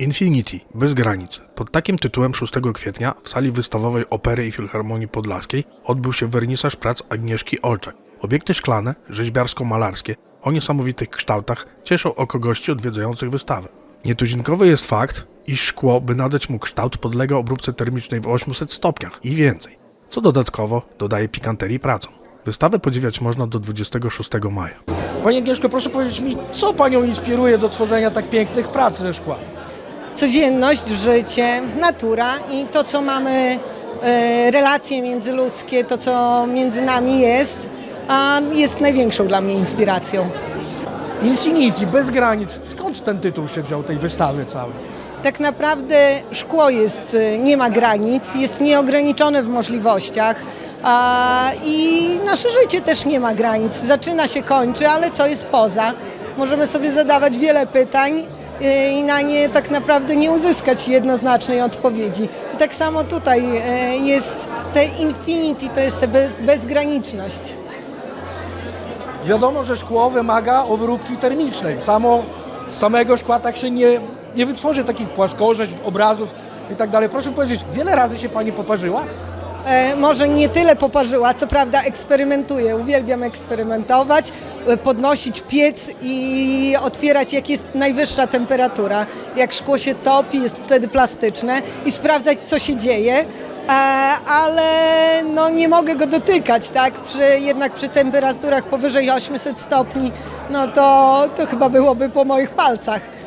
Infinity, bez granic. Pod takim tytułem 6 kwietnia w sali wystawowej Opery i Filharmonii Podlaskiej odbył się wernisaż prac Agnieszki Olczak. Obiekty szklane, rzeźbiarsko-malarskie o niesamowitych kształtach cieszą oko gości odwiedzających wystawę. Nietuzinkowy jest fakt, iż szkło, by nadać mu kształt, podlega obróbce termicznej w 800 stopniach i więcej, co dodatkowo dodaje pikanterii pracom. Wystawę podziwiać można do 26 maja. Pani Agnieszko, proszę powiedzieć mi, co Panią inspiruje do tworzenia tak pięknych prac ze szkła? Codzienność, życie, natura i to, co mamy, e, relacje międzyludzkie, to, co między nami jest, jest największą dla mnie inspiracją. Infinity, bez granic. Skąd ten tytuł się wziął tej wystawy całej? Tak naprawdę szkło jest, e, nie ma granic, jest nieograniczone w możliwościach. A, I nasze życie też nie ma granic. Zaczyna się, kończy, ale co jest poza? Możemy sobie zadawać wiele pytań i na nie tak naprawdę nie uzyskać jednoznacznej odpowiedzi. I tak samo tutaj e, jest te infinity, to jest ta be- bezgraniczność. Wiadomo, że szkło wymaga obróbki termicznej. Samo, z samego szkła tak się nie, nie wytworzy takich płaskorzeźb, obrazów i tak dalej. Proszę powiedzieć, wiele razy się Pani poparzyła? E, może nie tyle poparzyła, co prawda eksperymentuję. Uwielbiam eksperymentować, e, podnosić piec i otwierać jak jest najwyższa temperatura. Jak szkło się topi, jest wtedy plastyczne i sprawdzać co się dzieje. E, ale no, nie mogę go dotykać, tak? Przy, jednak przy temperaturach powyżej 800 stopni, no to, to chyba byłoby po moich palcach.